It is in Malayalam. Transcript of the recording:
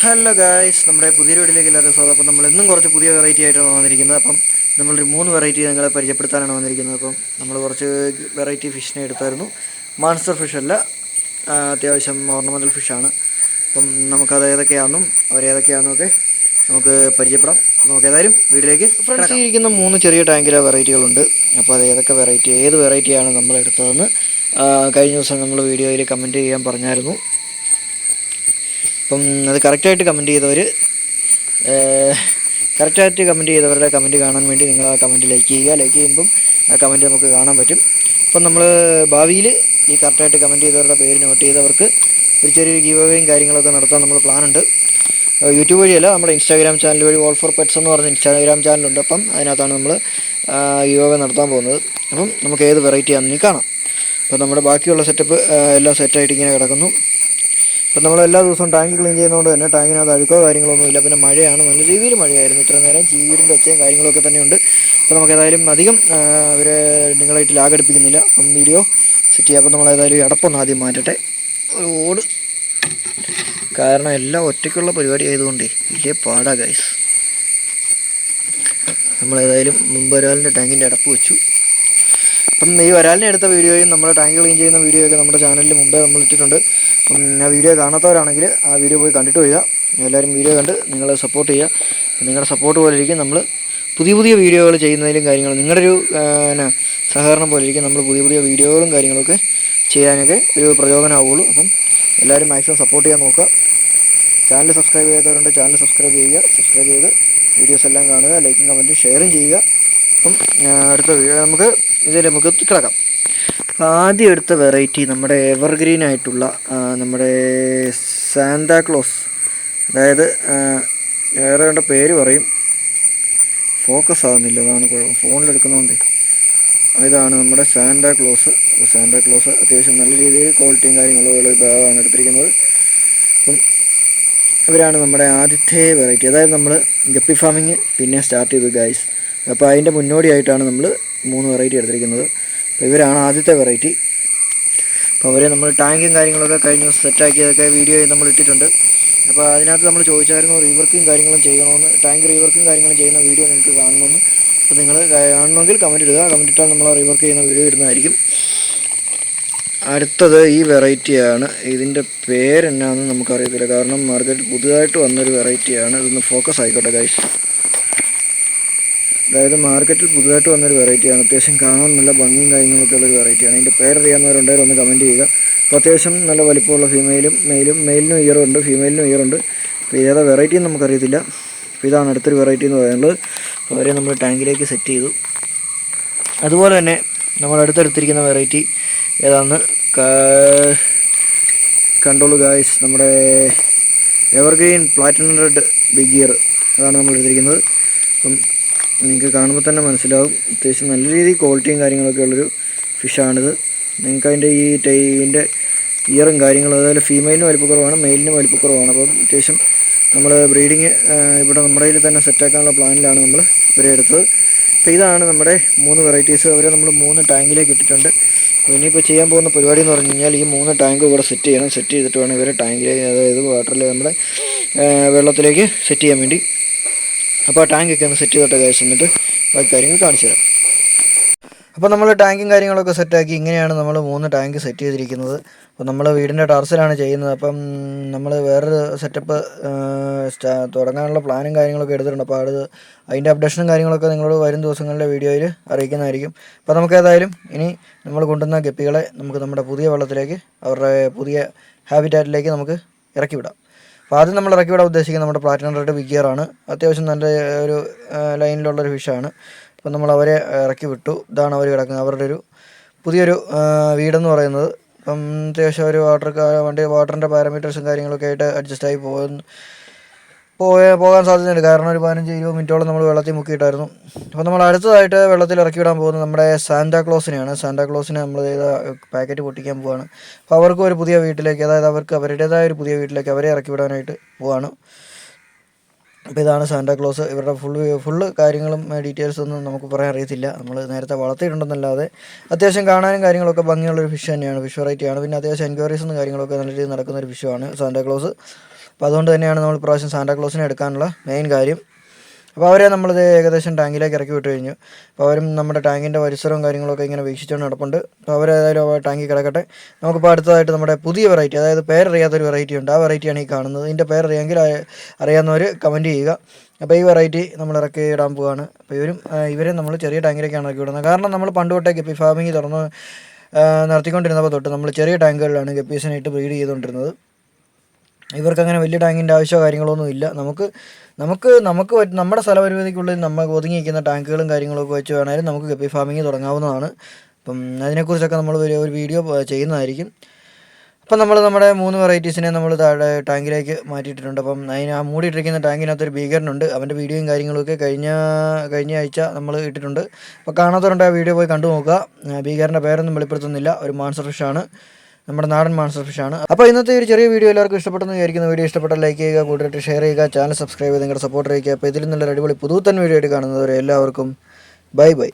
ഹലോ ഗായ്സ് നമ്മുടെ പുതിയ വീഡിയോയിലേക്ക് എല്ലാവരും സ്വാഗതം. അപ്പം നമ്മൾ ഇന്നും കുറച്ച് പുതിയ വെറൈറ്റി ആയിട്ടാണ് വന്നിരിക്കുന്നത്. അപ്പം നമ്മളൊരു മൂന്ന് വെറൈറ്റി നിങ്ങളെ പരിചയപ്പെടുത്താനാണ് വന്നിരിക്കുന്നത്. അപ്പം നമ്മൾ കുറച്ച് വെറൈറ്റി ഫിഷിനെ എടുത്തായിരുന്നു. മാൻസ്റ്റർ ഫിഷ് അല്ല അത്യാവശ്യം ഓർണമെന്റൽ ഫിഷാണ് അപ്പം നമുക്കത് ഏതൊക്കെയാണെന്നും അവരേതൊക്കെയാണെന്നും ഒക്കെ നമുക്ക് പരിചയപ്പെടാം. നമുക്ക് ഏതായാലും വീട്ടിലേക്ക് ഫ്രണ്ട്സ് ഇരിക്കുന്ന മൂന്ന് ചെറിയ ടാങ്കിലെ വെറൈറ്റികളുണ്ട് അപ്പോൾ അത് ഏതൊക്കെ വെറൈറ്റി ഏത് വെറൈറ്റിയാണ് നമ്മൾ എടുത്തതെന്ന് കഴിഞ്ഞ ദിവസം നമ്മൾ വീഡിയോയിൽ കമന്റ് ചെയ്യാൻ പറഞ്ഞായിരുന്നു. അപ്പം അത് കറക്റ്റായിട്ട് കമന്റ് ചെയ്തവർ കറക്റ്റായിട്ട് കമന്റ് ചെയ്തവരുടെ കമന്റ് കാണാൻ വേണ്ടി നിങ്ങൾ ആ കമന്റ് ലൈക്ക് ചെയ്യുക. ലൈക്ക് ചെയ്യുമ്പം ആ കമന്റ് നമുക്ക് കാണാൻ പറ്റും. അപ്പം നമ്മൾ ഭാവിയിൽ ഈ കറക്റ്റായിട്ട് കമന്റ് ചെയ്തവരുടെ പേര് നോട്ട് ചെയ്തവർക്ക് ഒരു ചെറിയൊരു ഗീവ് അവേയും കാര്യങ്ങളൊക്കെ നടത്താൻ നമ്മൾ പ്ലാനുണ്ട് യൂട്യൂബ് വഴിയല്ല നമ്മുടെ ഇൻസ്റ്റാഗ്രാം ചാനൽ വഴി ഓൾ ഫോർ പെറ്റ്സ് എന്ന് പറഞ്ഞ ഇൻസ്റ്റാഗ്രാം ചാനലുണ്ട് അപ്പം അതിനകത്താണ് നമ്മൾ ഗീവ് നടത്താൻ പോകുന്നത്. അപ്പം നമുക്ക് ഏത് വെറൈറ്റി ആണെന്ന് കാണാം. അപ്പം നമ്മുടെ ബാക്കിയുള്ള സെറ്റപ്പ് എല്ലാം സെറ്റായിട്ട് ഇങ്ങനെ കിടക്കുന്നു. ഇപ്പം നമ്മൾ എല്ലാ ദിവസവും ടാങ്ക് ക്ലീൻ ചെയ്യുന്നതുകൊണ്ട് തന്നെ ടാങ്കിനകത്ത് അഴുക്കോ കാര്യങ്ങളൊന്നും ഇല്ല പിന്നെ മഴയാണ്. നല്ല രീതിയിൽ മഴയായിരുന്നു. ഇത്ര നേരം ചീവീടിന്റെ ഒച്ചയും കാര്യങ്ങളൊക്കെ തന്നെയുണ്ട്. അപ്പോൾ നമുക്ക് ഏതായാലും അധികം ആ, അവരെ നിങ്ങളായിട്ട് ലാഗടിപ്പിക്കുന്നില്ല അപ്പം വീഡിയോ സെറ്റ് ചെയ്യാം. അപ്പോൾ നമ്മൾ ഏതായാലും അടപ്പൊന്ന് ആദ്യം മാറ്റട്ടെ. ഓട്. കാരണം എല്ലാം ഒറ്റയ്ക്കുള്ള പരിപാടി ആയതുകൊണ്ടേ വലിയ പാടാ ഗൈസ് നമ്മൾ ഏതായാലും മുമ്പ് ഒരാളിന്റെ ടാങ്കിന്റെ അടപ്പ് വെച്ചു. അപ്പം ഈ വരാലിനെ എടുത്ത വീഡിയോയും നമ്മുടെ ടാങ്ക് ക്ലീൻ ചെയ്യുന്ന വീഡിയോയൊക്കെ നമ്മുടെ ചാനലിൽ മുമ്പേ നമ്മൾ ഇട്ടിട്ടുണ്ട്. ആ വീഡിയോ കാണാത്തവരാണെങ്കിൽ ആ വീഡിയോ പോയി കണ്ടിട്ട് വരിക. എല്ലാവരും വീഡിയോ കണ്ട് നിങ്ങളെ സപ്പോർട്ട് ചെയ്യുക. നിങ്ങളുടെ സപ്പോർട്ട് പോലെ ഇരിക്കും നമ്മൾ പുതിയ പുതിയ വീഡിയോകൾ ചെയ്യുന്നതിലും കാര്യങ്ങളും നിങ്ങളുടെ ഒരു എന്നാ സഹകരണം പോലെ ഇരിക്കും നമ്മൾ പുതിയ പുതിയ വീഡിയോകളും കാര്യങ്ങളൊക്കെ ചെയ്യാനൊക്കെ ഒരു പ്രചോദനമാവുള്ളൂ. അപ്പം എല്ലാവരും മാക്സിമം സപ്പോർട്ട് ചെയ്യാൻ നോക്കുക. ചാനൽ സബ്സ്ക്രൈബ് ചെയ്യാത്തവരുണ്ട് ചാനൽ സബ്സ്ക്രൈബ് ചെയ്യുക. സബ്സ്ക്രൈബ് ചെയ്ത് വീഡിയോസ് എല്ലാം കാണുക. ലൈക്കും കമന്റും ഷെയറും ചെയ്യുക. അപ്പം അടുത്ത വീഡിയോ നമുക്ക് ഇതിൽ നമുക്ക് കിടക്കാം. ആദ്യം എടുത്ത വെറൈറ്റി നമ്മുടെ എവർഗ്രീൻ ആയിട്ടുള്ള നമ്മുടെ സാന്താക്ലോസ് അതായത് വേറെ വേണ്ട പേര് പറയും. ഫോക്കസ് ആകുന്നില്ല അതാണ് കുഴപ്പം. ഫോണിലെടുക്കുന്നതുകൊണ്ട് ഇതാണ് നമ്മുടെ സാന്റാ ക്ലോസ് സാന്റാ ക്ലോസ് അത്യാവശ്യം നല്ല രീതിയിൽ ക്വാളിറ്റിയും കാര്യങ്ങളും ഉള്ള ഒരു ബാഗാണ് എടുത്തിരിക്കുന്നത്. അപ്പം ഇവരാണ് നമ്മുടെ ആദ്യത്തെ വെറൈറ്റി അതായത് നമ്മൾ ഗപ്പി ഫാമിങ് പിന്നെ സ്റ്റാർട്ട് ചെയ്തു ഗൈസ് അപ്പോൾ അതിന്റെ മുന്നോടിയായിട്ടാണ് നമ്മൾ മൂന്ന് വെറൈറ്റി എടുത്തിരിക്കുന്നത്. അപ്പോൾ ഇവരാണ് ആദ്യത്തെ വെറൈറ്റി. അപ്പോൾ അവരെ നമ്മൾ ടാങ്കും കാര്യങ്ങളൊക്കെ കഴിഞ്ഞ ദിവസം സെറ്റാക്കിയതൊക്കെ വീഡിയോ നമ്മൾ ഇട്ടിട്ടുണ്ട്. അപ്പോൾ അതിനകത്ത് നമ്മൾ ചോദിച്ചായിരുന്നു റീവർക്കും കാര്യങ്ങളും ചെയ്യണമെന്ന് ടാങ്ക് റീവർക്കും കാര്യങ്ങളും ചെയ്യുന്ന വീഡിയോ നിങ്ങൾക്ക് കാണണമെന്ന് അപ്പോൾ നിങ്ങൾ കാണണമെങ്കിൽ കമന്റ് ഇടുക. കമന്റ് ഇട്ടാൽ നമ്മൾ റീവർക്ക് ചെയ്യുന്ന വീഡിയോ ഇടുന്നതായിരിക്കും. അടുത്തത് ഈ വെറൈറ്റിയാണ്. ഇതിന്റെ പേരെന്നാന്ന് നമുക്കറിയത്തില്ല. കാരണം മാർക്കറ്റ് പുതുതായിട്ട് വന്നൊരു വെറൈറ്റിയാണ്. ഇതൊന്ന് ഫോക്കസ് ആയിക്കോട്ടെ ഗൈസ് അതായത് മാർക്കറ്റിൽ പുതുതായിട്ട് വന്നൊരു വെറൈറ്റിയാണ് അത്യാവശ്യം കാണാൻ നല്ല ഭംഗിയും കാര്യങ്ങളൊക്കെ ഉള്ളൊരു വെറൈറ്റിയാണ് അതിന്റെ പേരറിയാവുന്നവരുണ്ടെങ്കിൽ ഒന്ന് കമന്റ് ചെയ്യുക. അപ്പോൾ അത്യാവശ്യം നല്ല വലിപ്പമുള്ള ഫീമെയിലും മെയിലും മെയിലിനും ഇയറും ഉണ്ട്. ഫീമെയിലിനും ഇയറുണ്ട് അപ്പോൾ ഏതാ വെറൈറ്റി എന്ന് നമുക്കറിയത്തില്ല. അപ്പോൾ ഇതാണ് അടുത്തൊരു വെറൈറ്റി എന്ന് പറയുന്നത്. അവരെ നമ്മൾ ടാങ്കിലേക്ക് സെറ്റ് ചെയ്തു. അതുപോലെ തന്നെ നമ്മൾ അടുത്തെടുത്തിരിക്കുന്ന വെറൈറ്റി ഏതാണ് കണ്ടോളൂ ഗായ്സ് നമ്മുടെ evergreen platinum red big ear അതാണ് നമ്മൾ എടുത്തിരിക്കുന്നത്. അപ്പം നിങ്ങൾക്ക് കാണുമ്പോൾ തന്നെ മനസ്സിലാവും. അത്യാവശ്യം നല്ല രീതിയിൽ ക്വാളിറ്റിയും കാര്യങ്ങളൊക്കെ ഉള്ളൊരു ഫിഷാണിത് നിങ്ങൾക്ക് അതിന്റെ ഈ ടൈന്റെ ഇയറും കാര്യങ്ങളും അതുപോലെ ഫീമെയിലിന് വലിപ്പക്കുറവാണ് മെയിലിനും വലിപ്പക്കുറവാണ് അപ്പം അത്യാവശ്യം നമ്മൾ ബ്രീഡിങ് ഇവിടെ നമ്മുടെ കയ്യിൽ തന്നെ സെറ്റാക്കാനുള്ള പ്ലാനിലാണ് നമ്മൾ ഇവരെ എടുത്തത്. അപ്പോൾ ഇതാണ് നമ്മുടെ മൂന്ന് വെറൈറ്റീസ് അവരെ നമ്മൾ മൂന്ന് ടാങ്കിലേക്ക് ഇട്ടിട്ടുണ്ട്. അപ്പോൾ ഇനിയിപ്പോൾ ചെയ്യാൻ പോകുന്ന പരിപാടി എന്ന് പറഞ്ഞു കഴിഞ്ഞാൽ ഈ മൂന്ന് ടാങ്ക് ഇവിടെ സെറ്റ് ചെയ്യണം. സെറ്റ് ചെയ്തിട്ട് വേണം ഇവരെ ടാങ്കിലേക്ക് അതായത് വാട്ടറിൽ നമ്മുടെ വെള്ളത്തിലേക്ക് സെറ്റ് ചെയ്യാൻ വേണ്ടി. അപ്പോൾ ആ ടാങ്കൊക്കെ ഒന്ന് സെറ്റ് ചെയ്തിട്ട് കാശ് എന്നിട്ട് ബാക്കി കാര്യങ്ങൾ കാണിച്ചു തരാം. അപ്പോൾ നമ്മൾ ടാങ്കും കാര്യങ്ങളൊക്കെ സെറ്റാക്കി ഇങ്ങനെയാണ് നമ്മൾ മൂന്ന് ടാങ്ക് സെറ്റ് ചെയ്തിരിക്കുന്നത്. അപ്പോൾ നമ്മൾ വീടിന്റെ ടെറസിലാണ് ചെയ്യുന്നത്. അപ്പം നമ്മൾ വേറൊരു സെറ്റപ്പ് സ്റ്റാ തുടങ്ങാനുള്ള പ്ലാനും കാര്യങ്ങളൊക്കെ എടുത്തിട്ടുണ്ട്. അപ്പോൾ അത് അതിന്റെ അപ്ഡേഷനും കാര്യങ്ങളൊക്കെ നിങ്ങളോട് വരും ദിവസങ്ങളിലെ വീഡിയോയിൽ അറിയിക്കുന്നതായിരിക്കും. അപ്പോൾ നമുക്ക് ഏതായാലും ഇനി നമ്മൾ കൊണ്ടുവന്ന ഗപ്പികളെ നമുക്ക് നമ്മുടെ പുതിയ വെള്ളത്തിലേക്ക് അവരുടെ പുതിയ ഹാബിറ്റാറ്റിലേക്ക് നമുക്ക് ഇറക്കി വിടാം. അപ്പോൾ ആദ്യം നമ്മൾ ഇറക്കി വിടാൻ ഉദ്ദേശിക്കുന്നത് നമ്മുടെ പ്ലാറ്റിനം റെഡ് ബിഗിയറാണ് അത്യാവശ്യം നല്ല ഒരു ലൈനിലുള്ളൊരു ഫിഷാണ് അപ്പോൾ നമ്മൾ അവരെ ഇറക്കി വിട്ടു. ഇതാണ് അവർ കിടക്കുന്നത്. അവരുടെ ഒരു പുതിയൊരു വീടെന്ന് പറയുന്നത്. അപ്പം അത്യാവശ്യം ഒരു വാട്ടർ വണ്ടി വാട്ടറിന്റെ പാരാമീറ്റേഴ്സും കാര്യങ്ങളൊക്കെ ആയിട്ട് അഡ്ജസ്റ്റ് ആയി പോകുന്നു. പോയ പോകാൻ സാധ്യതയുണ്ട്. കാരണം ഒരു പതിനഞ്ച് ഇരുപത് മിനിറ്റോളം നമ്മൾ വെള്ളത്തിൽ മുക്കിയിട്ടായിരുന്നു. അപ്പോൾ നമ്മൾ അടുത്തതായിട്ട് വെള്ളത്തിൽ ഇറക്കി വിടാൻ പോകുന്നത് നമ്മുടെ സാന്താക്ലോസിനെയാണ് സാന്താക്ലോസിനെ നമ്മൾ ചെയ്ത പാക്കറ്റ് പൊട്ടിക്കാൻ പോവാണ്. അപ്പോൾ അവർക്കും ഒരു പുതിയ വീട്ടിലേക്ക് അതായത് അവർക്ക് അവരുടേതായ ഒരു പുതിയ വീട്ടിലേക്ക് അവരെ ഇറക്കി വിടാനായിട്ട് പോവാണ്. അപ്പോൾ ഇതാണ് സാന്റാക്ലോസ് ഇവരുടെ ഫുൾ ഫുള്ള് കാര്യങ്ങളും ഡീറ്റെയിൽസ് ഒന്നും നമുക്ക് പറയാൻ അറിയത്തില്ല. നമ്മൾ നേരത്തെ വളർത്തിയിട്ടുണ്ടെന്നല്ലാതെ അത്യാവശ്യം കാണാനും കാര്യങ്ങളൊക്കെ ഭംഗിയുള്ളൊരു ഫിഷ് തന്നെയാണ്. ഫിഷ് വെറൈറ്റിയാണ് പിന്നെ അത്യാവശ്യം എൻക്വയറീസും കാര്യങ്ങളൊക്കെ നല്ല രീതിയിൽ നടക്കുന്ന ഒരു ഫിഷുമാണ് സാന്റാക്ലോസ് അപ്പോൾ അതുകൊണ്ട് തന്നെയാണ് നമ്മൾ പ്രാവശ്യം സാന്റാക്ലോസിനെ എടുക്കാനുള്ള മെയിൻ കാര്യം. അപ്പോൾ അവരെ നമ്മളിത് ഏകദേശം ടാങ്കിലേക്ക് ഇറക്കി വിട്ട് കഴിഞ്ഞു. അപ്പോൾ അവരും നമ്മുടെ ടാങ്കിന്റെ പരിസരവും കാര്യങ്ങളൊക്കെ ഇങ്ങനെ വീക്ഷിച്ചുകൊണ്ട് നടപ്പുണ്ട്. അപ്പോൾ അവരേതായാലും ടാങ്കിൽ കിടക്കട്ടെ. നമുക്കിപ്പോൾ അടുത്തതായിട്ട് നമ്മുടെ പുതിയ വെറൈറ്റി അതായത് പേരറിയാത്തൊരു വെറൈറ്റി ഉണ്ട്. ആ വെറൈറ്റിയാണ് ഈ കാണുന്നത്. ഇതിന്റെ പേരറിയാമെങ്കിൽ അറിയാവുന്നവർ കമന്റ് ചെയ്യുക. അപ്പോൾ ഈ വെറൈറ്റി നമ്മൾ ഇറക്കി ഇടാൻ പോവുകയാണ് അപ്പോൾ ഇവരും ഇവരെ നമ്മൾ ചെറിയ ടാങ്കിലേക്കാണ് ഇറക്കി വിടുന്നത്. കാരണം നമ്മൾ പണ്ട് തൊട്ടേ ഗപ്പി ഫാമിംഗ് തുറന്ന് നടത്തിക്കൊണ്ടിരുന്നപ്പോൾ തൊട്ട് നമ്മൾ ചെറിയ ടാങ്കുകളിലാണ് ഗപ്പീസിനായിട്ട് ബ്രീഡ് ചെയ്തുകൊണ്ടിരുന്നത്. ഇവർക്ക് അങ്ങനെ വലിയ ടാങ്കിന്റെ ആവശ്യമോ കാര്യങ്ങളൊന്നും ഇല്ല. നമുക്ക് നമുക്ക് നമുക്ക് നമ്മുടെ സ്ഥലപരിമിതിക്കുള്ളിൽ നമ്മൾ ഒതുങ്ങിയിരിക്കുന്ന ടാങ്കുകളും കാര്യങ്ങളൊക്കെ വെച്ച് വേണമെങ്കിലും നമുക്ക് ഗപ്പി ഫാമിംഗ് തുടങ്ങാവുന്നതാണ്. അപ്പം അതിനെക്കുറിച്ചൊക്കെ നമ്മൾ ഒരു വീഡിയോ ചെയ്യുന്നതായിരിക്കും. അപ്പം നമ്മൾ നമ്മുടെ മൂന്ന് വെറൈറ്റീസിനെ നമ്മൾ താഴെ ടാങ്കിലേക്ക് മാറ്റിയിട്ടുണ്ട് അപ്പം അതിന് ആ മൂടിയിട്ടിരിക്കുന്ന ടാങ്കിനകത്ത് ഒരു ഭീകരനുണ്ട്. അവന്റെ വീഡിയോയും കാര്യങ്ങളൊക്കെ കഴിഞ്ഞ കഴിഞ്ഞ ആഴ്ച നമ്മൾ ഇട്ടിട്ടുണ്ട്. അപ്പോൾ കാണാത്തവരുണ്ട് ആ വീഡിയോ പോയി കണ്ടു നോക്കുക. ഭീകരന്റെ പേരൊന്നും വെളിപ്പെടുത്തുന്നില്ല. ഒരു മാൻസർ ഫിഷാണ് നമ്മുടെ നാടൻ മാൺസർ ഫിഷാണ് അപ്പോൾ ഇന്നത്തെ ഒരു ചെറിയ വീഡിയോ എല്ലാവർക്കും ഇഷ്ടപ്പെട്ടെന്ന് വിചാരിക്കുന്ന. വീഡിയോ ഇഷ്ടപ്പെട്ട ലൈക്ക് ചെയ്യുക കൂടുതലായിട്ട് ഷെയർ ചെയ്യുക ചാനൽ സബ്സ്ക്രൈബ് ചെയ്ത് നിങ്ങളുടെ സപ്പോർട്ട് അറിയിക്കുക. അപ്പോൾ ഇതിൽ നിന്നുള്ള അടിപൊളി പുതുത്തൻ വീഡിയോ ആയിട്ട് കാണുന്നവരെ എല്ലാവർക്കും ബൈ ബൈ